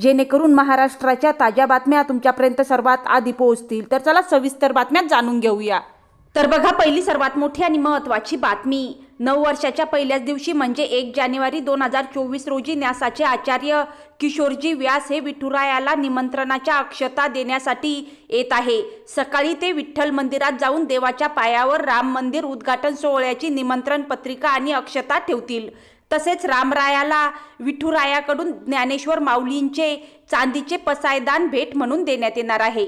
जेणेकरून महाराष्ट्राच्या ताज्या बातम्या तुमच्यापर्यंत सर्वात आधी पोहोचतील. तर चला सविस्तर बातम्या जाणून घेऊया. तर बघा पहिली सर्वात मोठी आणि महत्त्वाची बातमी. नऊ वर्षाच्या पहिल्याच दिवशी म्हणजे एक जानेवारी दोन हजार चोवीस रोजी न्यासाचे आचार्य किशोरजी व्यास हे विठुरायाला निमंत्रणाच्या अक्षता देण्यासाठी येत आहे. सकाळी ते विठ्ठल मंदिरात जाऊन देवाच्या पायावर राम मंदिर उद्घाटन सोहळ्याची निमंत्रण पत्रिका आणि अक्षता ठेवतील. तसेच रामरायाला विठुरायाकडून ज्ञानेश्वर माऊलींचे चांदीचे पसायदान भेट म्हणून देण्यात येणार आहे.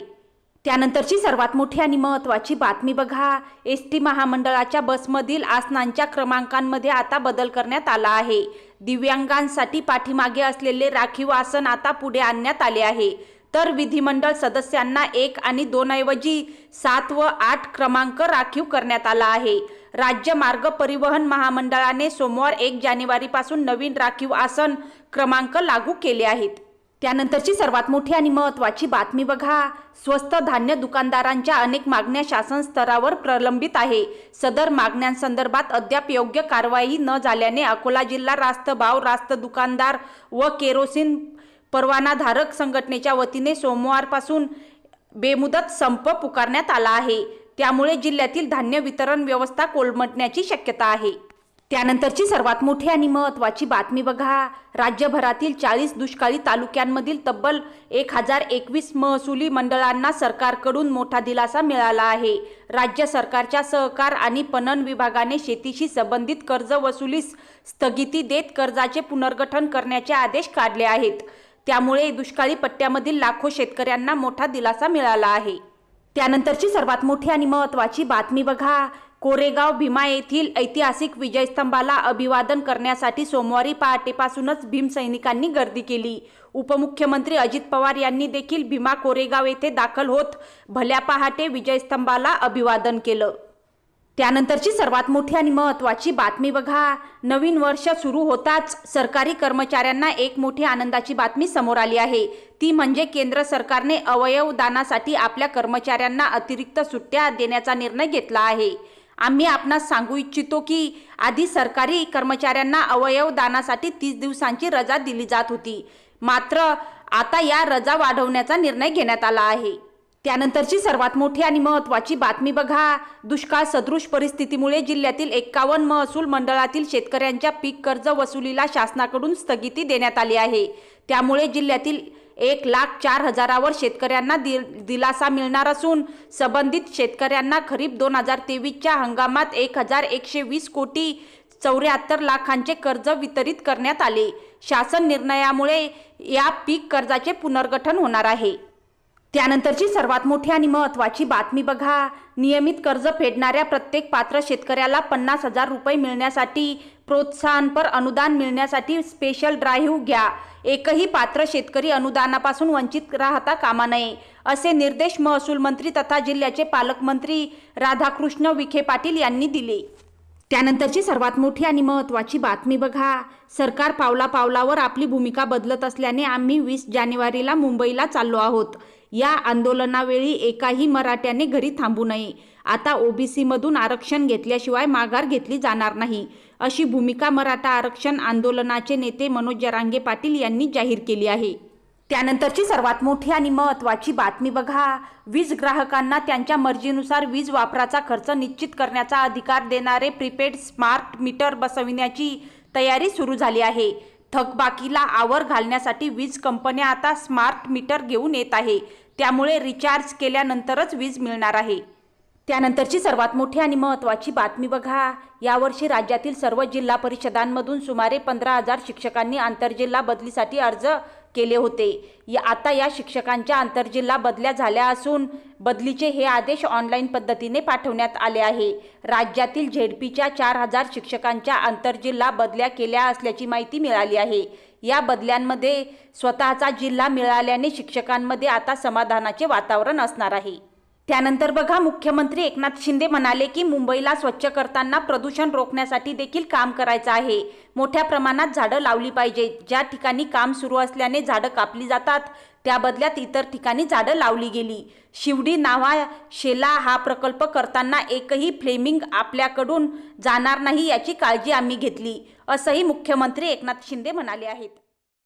त्यानंतरची सर्वात मोठी आणि महत्त्वाची बातमी बघा. एस टी महामंडळाच्या बसमधील आसनांच्या क्रमांकांमध्ये आता बदल करण्यात आला आहे. दिव्यांगांसाठी पाठीमागे असलेले राखीव आसन आता पुढे आणण्यात आले आहे. तर विधिमंडळ सदस्यांना एक आणि दोन ऐवजी सात व आठ क्रमांक राखीव करण्यात आला आहे. राज्य मार्ग परिवहन महामंडळाने सोमवार एक जानेवारीपासून नवीन राखीव आसन क्रमांक लागू केले आहेत. त्यानंतरची सर्वात मोठी आणि महत्त्वाची बातमी बघा. स्वस्त धान्य दुकानदारांच्या अनेक मागण्या शासन स्तरावर प्रलंबित आहे. सदर मागण्यांसंदर्भात अद्याप योग्य कारवाई न झाल्याने अकोला जिल्हा रास्त भाव रास्त दुकानदार व केरोसिन परवानाधारक संघटनेच्या वतीने सोमवारपासून बेमुदत संप पुकारण्यात आला आहे. त्यामुळे जिल्ह्यातील धान्य वितरण व्यवस्था कोलमटण्याची शक्यता आहे. त्यानंतरची सर्वात मोठी आणि महत्त्वाची बातमी बघा. राज्यभरातील चाळीस दुष्काळी तालुक्यांमधील तब्बल एक हजार एकवीस महसुली मंडळांना सरकारकडून मोठा दिलासा मिळाला आहे. राज्य सरकारच्या सहकार आणि पणन विभागाने शेतीशी संबंधित कर्ज वसुलीस स्थगिती देत कर्जाचे पुनर्गठन करण्याचे आदेश काढले आहेत. त्यामुळे दुष्काळी पट्ट्यामधील लाखो शेतकऱ्यांना मोठा दिलासा मिळाला आहे. त्यानंतरची सर्वात मोठी आणि महत्त्वाची बातमी बघा. कोरेगाव भीमा येथील ऐतिहासिक विजयस्तंभाला अभिवादन करण्यासाठी सोमवारी पहाटेपासूनच भीमसैनिकांनी गर्दी केली. उपमुख्यमंत्री अजित पवार यांनी देखील भीमा कोरेगाव येथे दाखल होत भल्या पहाटे विजयस्तंभाला अभिवादन केलं. त्यानंतरची सर्वात मोठी आणि महत्त्वाची बातमी बघा. नवीन वर्ष सुरू होताच सरकारी कर्मचाऱ्यांना एक मोठी आनंदाची बातमी समोर आली आहे. ती म्हणजे केंद्र सरकारने अवयव दानासाठी आपल्या कर्मचाऱ्यांना अतिरिक्त सुट्ट्या देण्याचा निर्णय घेतला आहे. आम्ही आपणास सांगू इच्छितो की आधी सरकारी कर्मचाऱ्यांना अवयव दानासाठी तीस दिवसांची रजा दिली जात होती. मात्र आता या रजा वाढवण्याचा निर्णय घेण्यात आला आहे. त्यानंतरची सर्वात मोठी आणि महत्त्वाची बातमी बघा. दुष्काळ सदृश परिस्थितीमुळे जिल्ह्यातील एक्कावन्न महसूल मंडळातील शेतकऱ्यांच्या पीक कर्ज वसुलीला शासनाकडून स्थगिती देण्यात आली आहे. त्यामुळे जिल्ह्यातील एक लाख चार हजारावर शेतकऱ्यांना दि दिलासा मिळणार असून संबंधित शेतकऱ्यांना खरीप दोन हजार तेवीसच्या हंगामात एक हजार एकशे वीस कोटी चौऱ्याहत्तर लाखांचे कर्ज वितरित करण्यात आले. शासन निर्णयामुळे या पीक कर्जाचे पुनर्गठन होणार आहे. त्यानंतरची सर्वात मोठी आणि महत्त्वाची बातमी बघा. नियमित कर्ज फेडणाऱ्या प्रत्येक पात्र शेतकऱ्याला पन्नास हजार रुपये मिळण्यासाठी प्रोत्साहनपर अनुदान मिळण्यासाठी स्पेशल ड्राईव्ह घ्या. एकही पात्र शेतकरी अनुदानापासून वंचित राहता कामा नये असे निर्देश महसूल मंत्री तथा जिल्ह्याचे पालकमंत्री राधाकृष्ण विखे पाटील यांनी दिले. त्यानंतरची सर्वात मोठी आणि महत्त्वाची बातमी बघा. सरकार पावला पावलावर आपली भूमिका बदलत असल्याने आम्ही वीस जानेवारीला मुंबईला चाललो आहोत. या आंदोलनावेळी एकाही मराठ्याने घरी थांबू नये. आता ओबीसीमधून आरक्षण घेतल्याशिवाय माघार घेतली जाणार नाही अशी भूमिका मराठा आरक्षण आंदोलनाचे नेते मनोज जरांगे पाटील यांनी जाहीर केली आहे. त्यानंतरची सर्वात मोठी आणि महत्त्वाची बातमी बघा. वीज ग्राहकांना त्यांच्या मर्जीनुसार वीज वापराचा खर्च निश्चित करण्याचा अधिकार देणारे प्रीपेड स्मार्ट मीटर बसविण्याची तयारी सुरू झाली आहे. थकबाकीला आवर घालण्यासाठी वीज कंपन्या आता स्मार्ट मीटर घेऊन येत आहे. त्यामुळे रिचार्ज केल्यानंतरच वीज मिळणार आहे. त्यानंतरची सर्वात मोठी आणि महत्त्वाची बातमी बघा. यावर्षी राज्यातील सर्व जिल्हा परिषदांमधून सुमारे पंधरा हजार शिक्षकांनी आंतरजिल्हा बदलीसाठी अर्ज केले होते. या आता या शिक्षकांच्या आंतरजिल्हा बदल्या झाल्या असून बदलीचे हे आदेश ऑनलाईन पद्धतीने पाठवण्यात आले आहे. राज्यातील झेडपीच्या चार हजार शिक्षकांच्या आंतरजिल्हा बदल्या केल्या असल्याची माहिती मिळाली आहे. या बदल्यांमध्ये स्वतःचा जिल्हा मिळाल्याने शिक्षकांमध्ये आता समाधानाचे वातावरण असणार आहे. त्यानंतर बघा मुख्यमंत्री एकनाथ शिंदे म्हणाले की मुंबईला स्वच्छ करताना प्रदूषण रोखण्यासाठी देखील काम करायचं आहे. मोठ्या प्रमाणात झाडं लावली पाहिजे ज्या ठिकाणी काम सुरू असल्याने झाडं कापली जातात त्या बदल्यात इतर ठिकाणी झाडं लावली गेली. शिवडी नावा शेला हा प्रकल्प करताना एकही फ्लेमिंग आपल्याकडून जाणार नाही याची काळजी आम्ही घेतली असंही मुख्यमंत्री एकनाथ शिंदे म्हणाले आहेत.